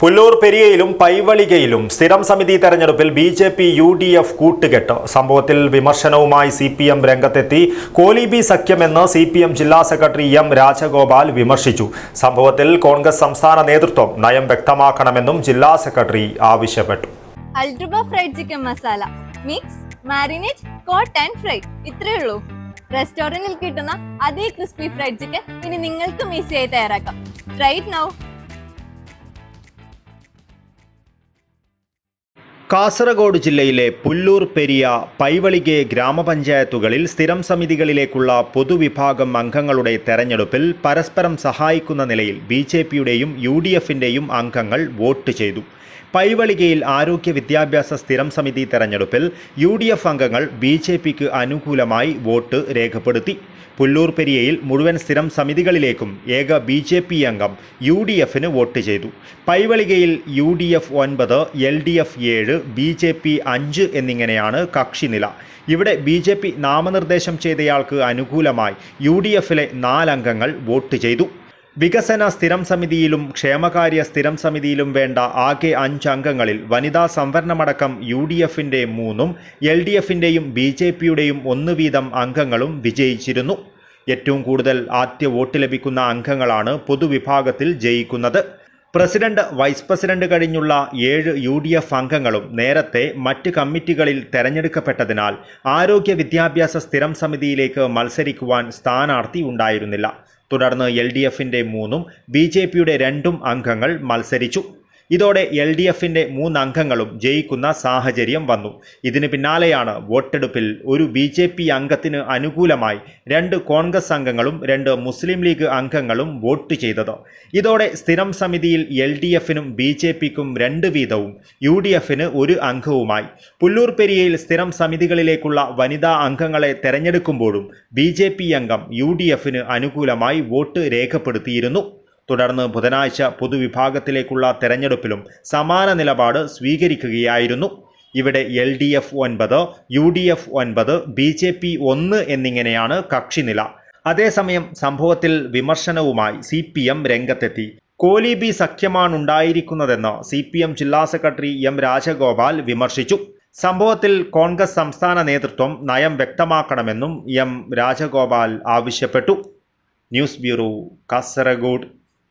പുല്ലൂർ പെരിയയിലും പൈവളികയിലും സ്ഥിരം സമിതി തെരഞ്ഞെടുപ്പിൽ B J P U D F കൂട്ടുകെട്ട്. സംഭവത്തിൽ വിമർശനവുമായി സി പി എം രംഗത്തെത്തി. കോലിബി സഖ്യമെന്ന് സി പി എം ജില്ലാ സെക്രട്ടറി എം രാജഗോപാൽ വിമർശിച്ചു. സംഭവത്തിൽ കോൺഗ്രസ് സംസ്ഥാന നേതൃത്വം നയം വ്യക്തമാക്കണമെന്നും ജില്ലാ സെക്രട്ടറി ആവശ്യപ്പെട്ടു. അൾട്രുബ fried chicken masala mix marinate coat and fry ഇത്രയേ ഉള്ളൂ. റെസ്റ്റോറന്റിൽ കിട്ടുന്ന അതേ ക്രിസ്പി ഫ്രൈഡ് ചിക്കൻ ഇനി നിങ്ങൾക്കും ഈസിയായി തയ്യാറാക്കാം. റൈറ്റ് നൗ കാസർഗോഡ് ജില്ലയിലെ പുല്ലൂർ പെരിയ പൈവളികെ ഗ്രാമപഞ്ചായത്തുകളിൽ സ്ഥിരം സമിതികളിലേക്കുള്ള പൊതുവിഭാഗം അംഗങ്ങളുടെ തെരഞ്ഞെടുപ്പിൽ പരസ്പരം സഹായിക്കുന്ന നിലയിൽ ബി ജെ പിയുടെയും യു ഡി എഫിന്റെയും അംഗങ്ങൾ വോട്ട് ചെയ്തു. പൈവളികയിൽ ആരോഗ്യ വിദ്യാഭ്യാസ സ്ഥിരം സമിതി തെരഞ്ഞെടുപ്പിൽ യു ഡി എഫ് അംഗങ്ങൾ ബി ജെ പിക്ക് അനുകൂലമായി വോട്ട് രേഖപ്പെടുത്തി. പുല്ലൂർ പെരിയയിൽ മുഴുവൻ സ്ഥിരം സമിതികളിലേക്കും ഏക ബി ജെ പി അംഗം യു ഡി എഫിന് വോട്ട് ചെയ്തു. പൈവളികയിൽ യു ഡി എഫ് ഒൻപത് എൽ ഡി എഫ് ഏഴ് ബി ജെ പി അഞ്ച് എന്നിങ്ങനെയാണ് കക്ഷിനില ഇവിടെ ബി ജെ പി നാമനിർദ്ദേശം ചെയ്തയാൾക്ക് അനുകൂലമായി യു ഡി എഫിലെ നാലംഗങ്ങൾ വോട്ട് ചെയ്തു. വികസന സ്ഥിരം സമിതിയിലും ക്ഷേമകാര്യ സ്ഥിരം സമിതിയിലും വേണ്ട ആകെ അഞ്ച് അംഗങ്ങളിൽ വനിതാ സംവരണമടക്കം യു ഡി എഫിന്റെ മൂന്നും എൽ ഡി എഫിന്റെയും ബി ജെ പിയുടെയും ഒന്ന് വീതം അംഗങ്ങളും വിജയിച്ചിരുന്നു. ഏറ്റവും കൂടുതൽ ആദ്യ വോട്ട് ലഭിക്കുന്ന അംഗങ്ങളാണ് പൊതുവിഭാഗത്തിൽ ജയിക്കുന്നത്. പ്രസിഡന്റ് വൈസ് പ്രസിഡന്റ് കഴിഞ്ഞുള്ള ഏഴ് യു ഡി എഫ് അംഗങ്ങളും നേരത്തെ മറ്റ് കമ്മിറ്റികളിൽ തെരഞ്ഞെടുക്കപ്പെട്ടതിനാൽ ആരോഗ്യ വിദ്യാഭ്യാസ സ്ഥിരം സമിതിയിലേക്ക് മത്സരിക്കുവാൻ സ്ഥാനാർത്ഥി ഉണ്ടായിരുന്നില്ല. തുടർന്ന് എൽ ഡി എഫിന്റെ മൂന്നും ബി ജെ പിയുടെ രണ്ടും അംഗങ്ങൾ മത്സരിച്ചു. ഇതോടെ എൽ ഡി എഫിന്റെ മൂന്നംഗങ്ങളും ജയിക്കുന്ന സാഹചര്യം വന്നു. ഇതിന് പിന്നാലെയാണ് വോട്ടെടുപ്പിൽ ഒരു ബി ജെ പി അംഗത്തിന് അനുകൂലമായി രണ്ട് കോൺഗ്രസ് അംഗങ്ങളും രണ്ട് മുസ്ലിം ലീഗ് അംഗങ്ങളും വോട്ട് ചെയ്തത്. ഇതോടെ സ്ഥിരം സമിതിയിൽ എൽ ഡി എഫിനും ബി ജെ പിക്കും രണ്ട് വീതവും യു ഡി എഫിന് ഒരു അംഗവുമായി. പുല്ലൂർ പെരിയയിൽ സ്ഥിരം സമിതികളിലേക്കുള്ള വനിതാ അംഗങ്ങളെ തെരഞ്ഞെടുക്കുമ്പോഴും ബി ജെ പി അംഗം യു ഡി എഫിന് അനുകൂലമായി വോട്ട് രേഖപ്പെടുത്തിയിരുന്നു. തുടർന്ന് ബുധനാഴ്ച പൊതുവിഭാഗത്തിലേക്കുള്ള തെരഞ്ഞെടുപ്പിലും സമാന നിലപാട് സ്വീകരിക്കുകയായിരുന്നു. ഇവിടെ എൽ ഡി എഫ് ഒൻപത് യു ഡി എഫ് ഒൻപത് ബി ജെ പി ഒന്ന് എന്നിങ്ങനെയാണ് കക്ഷിനില. അതേസമയം സംഭവത്തിൽ വിമർശനവുമായി സി പി എം രംഗത്തെത്തി. കോലിബി സഖ്യമാണുണ്ടായിരിക്കുന്നതെന്ന് സി പി എം ജില്ലാ സെക്രട്ടറി എം രാജഗോപാൽ വിമർശിച്ചു. സംഭവത്തിൽ കോൺഗ്രസ് സംസ്ഥാന നേതൃത്വം നയം വ്യക്തമാക്കണമെന്നും എം രാജഗോപാൽ ആവശ്യപ്പെട്ടു. News bureau Kasaragod.